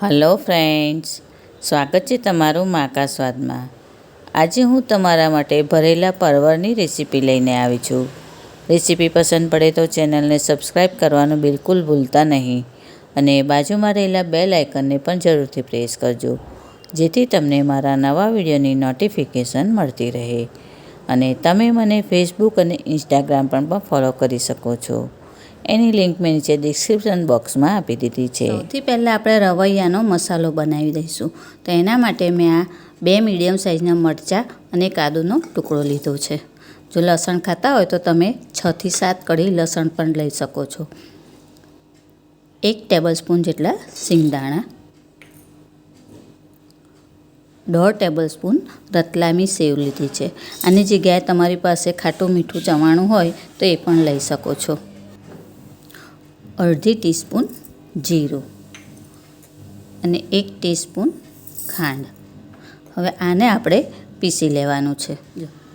Hello friends, સ્વાગત છે તમારું માકા સ્વાદમાં. આજે હું તમારા માટે ભરેલા પરવળની રેસીપી લઈને આવી છું. રેસીપી પસંદ પડે તો ચેનલને સબસ્ક્રાઈબ કરવાનું બિલકુલ ભૂલતા નહીં અને બાજુમાં રહેલા બેલ આઇકનને પણ જરૂરથી પ્રેસ કરજો, જેથી તમને મારા નવા વિડીયોની નોટિફિકેશન મળતી રહે. અને તમે મને ફેસબુક અને ઇન્સ્ટાગ્રામ પણ ફોલો કરી શકો છો. એની લિંક મેં નીચે ડિસ્ક્રિપ્શન બોક્સમાં આપી દીધી છે. સૌથી પહેલાં આપણે રવૈયાનો મસાલો બનાવી દઈશું. તો એના માટે મેં આ બે મીડિયમ સાઇઝના મરચાં અને કાદુનો ટુકડો લીધો છે. જો લસણ ખાતા હોય તો તમે છથી સાત કળી લસણ પણ લઈ શકો છો. એક ટેબલ સ્પૂન જેટલા સિંગદાણા. દોઢ ટેબલ સ્પૂન રતલામી સેવ લીધી છે. આની જગ્યાએ તમારી પાસે ખાટું મીઠું ચવાણું હોય તો એ પણ લઈ શકો છો. અડધી ટીસ્પૂન જીરું અને એક ટીસ્પૂન ખાંડ. હવે આને આપણે પીસી લેવાનું છે.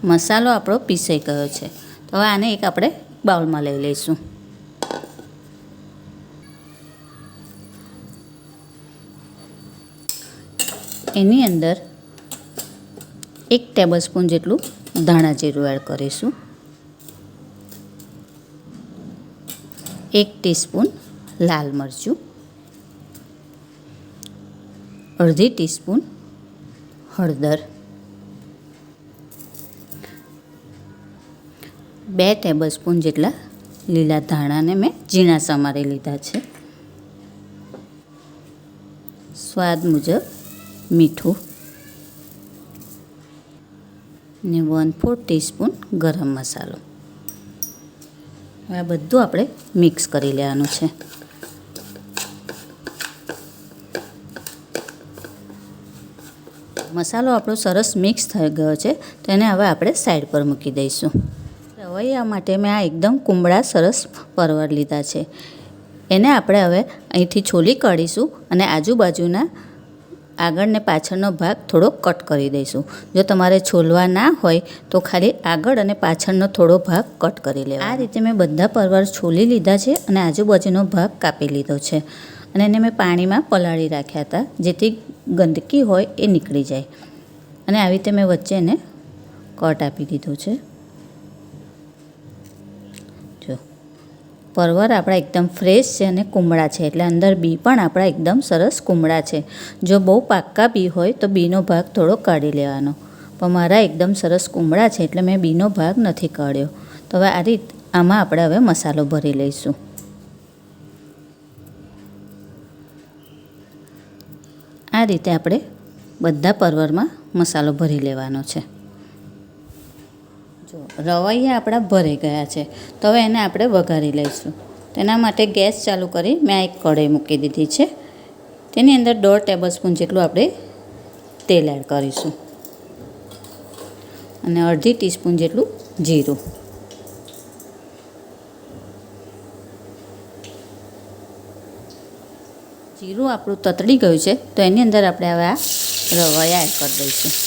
મસાલો આપણો પીસાઈ ગયો છે. તો હવે આને એક આપણે બાઉલમાં લઈ લઈશું. એની અંદર એક ટેબલ સ્પૂન જેટલું ધાણા જીરું એડ કરીશું. એક ટીસ્પૂન લાલ મરચું, અડધી ટીસ્પૂન હળદર, બે ટેબલ સ્પૂન જેટલા લીલા ધાણાને મેં ઝીણા સમારી લીધા છે. સ્વાદ મુજબ મીઠું ને વન ફોર ટીસ્પૂન ગરમ મસાલો. હવે આ બધું આપણે મિક્સ કરી લેવાનું છે. મસાલો આપણો સરસ મિક્સ થઈ ગયો છે, તો એને હવે આપણે સાઈડ પર મૂકી દઈશું. રવૈયા માટે મેં આ એકદમ કુમળા સરસ પરવર લીધા છે. એને આપણે હવે અહીંથી છોલી કાઢીશું અને આજુબાજુના આગળ ને પાછળનો ભાગ થોડો કટ કરી દઈશું. જો તમારે છોલવા ના હોય, તો ખાલી આગળ અને પાછળનો થોડો ભાગ કટ કરી લેવા આ રીતે મેં બધા પરવાર છોલી લીધા છે અને આજુબાજુનો ભાગ કાપી લીધો છે. અને એને મેં પાણીમાં પલાળી રાખ્યા હતા, જેથી ગંદકી હોય એ નીકળી જાય. અને આવી રીતે મેં વચ્ચે એને કટ આપી દીધો છે. પરવર આપણા એકદમ ફ્રેશ છે અને કુમળા છે. એટલે અંદર બી પણ આપણા એકદમ સરસ કુમળા છે. જો બહુ પાક્કા બી હોય તો બીનો ભાગ થોડો કાઢી લેવાનો. પણ મારા એકદમ સરસ કુમળા છે એટલે મેં બીનો ભાગ નથી કાઢ્યો. તો હવે આ રીત આમાં આપણે હવે મસાલો ભરી લઈશું. આ રીતે આપણે બધા પરવરમાં મસાલો ભરી લેવાનો છે. જો, રવૈયા આપણા ભરાઈ ગયા છે. તો હવે એને આપણે વઘારી લઈશું. તેના માટે ગેસ ચાલુ કરી મેં એક કઢાઈ મૂકી દીધી છે. તેની અંદર દોઢ ટેબલ સ્પૂન જેટલું આપણે તેલ એડ કરીશું. અને અડધી ટીસ્પૂન જેટલું જીરું. જીરું આપણું તતડી ગયું છે, તો એની અંદર આપણે હવે આ રવૈયા એડ કરી દઈશું.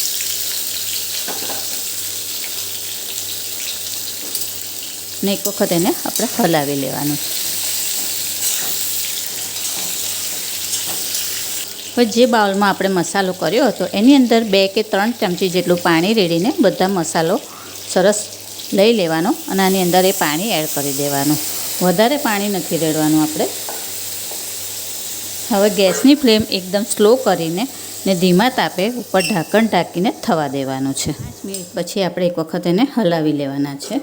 ને એક વખત એને આપણે હલાવી લેવાનું. હવે જે બાઉલમાં આપણે મસાલો કર્યો હતો, એની અંદર બે કે ત્રણ ચમચી જેટલું પાણી રેડીને બધા મસાલો સરસ લઈ લેવાનો અને આની અંદર એ પાણી એડ કરી દેવાનું. વધારે પાણી નથી રેડવાનું આપણે. હવે ગેસની ફ્લેમ એકદમ સ્લો કરીને ને ધીમા તાપે ઉપર ઢાંકણ ઢાંકીને થવા દેવાનું છે. પછી આપણે એક વખત એને હલાવી લેવાના છે.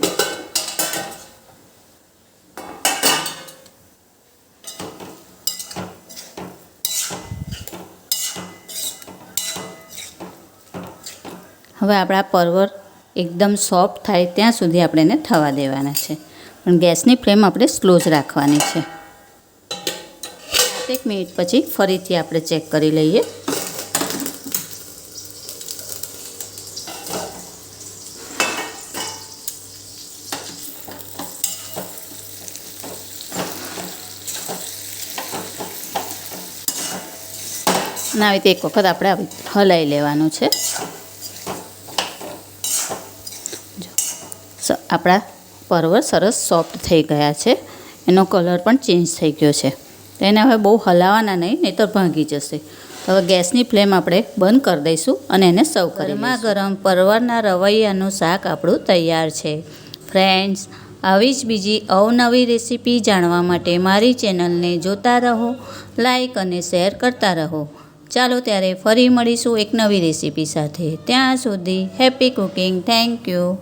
હવે આપણા પરવર એકદમ સોફ્ટ થાય ત્યાં સુધી આપણે એને થવા દેવાના છે. પણ ગેસની ફ્લેમ આપણે સ્લો જ રાખવાની છે. એક મિનિટ પછી ફરીથી આપણે ચેક કરી લઈએ. અને આવી રીતે એક વખત આપણે હલાવી લેવાનું છે જો, સ- આપણા પરવર સરસ સોફ્ટ થઈ ગયા છે. એનો કલર પણ ચેન્જ થઈ ગયો છે. તો એને હવે બહુ હલાવવાના નહીં નહીં તો ભાંગી જશે. હવે ગેસની ફ્લેમ આપણે બંધ કરી દઈશું અને એને સર્વ કરીમાં ગરમ પરવરના રવૈયાનું શાક આપણું તૈયાર છે. ફ્રેન્ડ્સ આવી જ બીજી અવનવી રેસીપી જાણવા માટે મારી ચેનલને જોતા રહો લાઈક અને શેર કરતા રહો. ચાલો ત્યારે ફરી મળીશું એક નવી રેસીપી સાથે. ત્યાં સુધી હેપી કુકિંગ થેન્ક યુ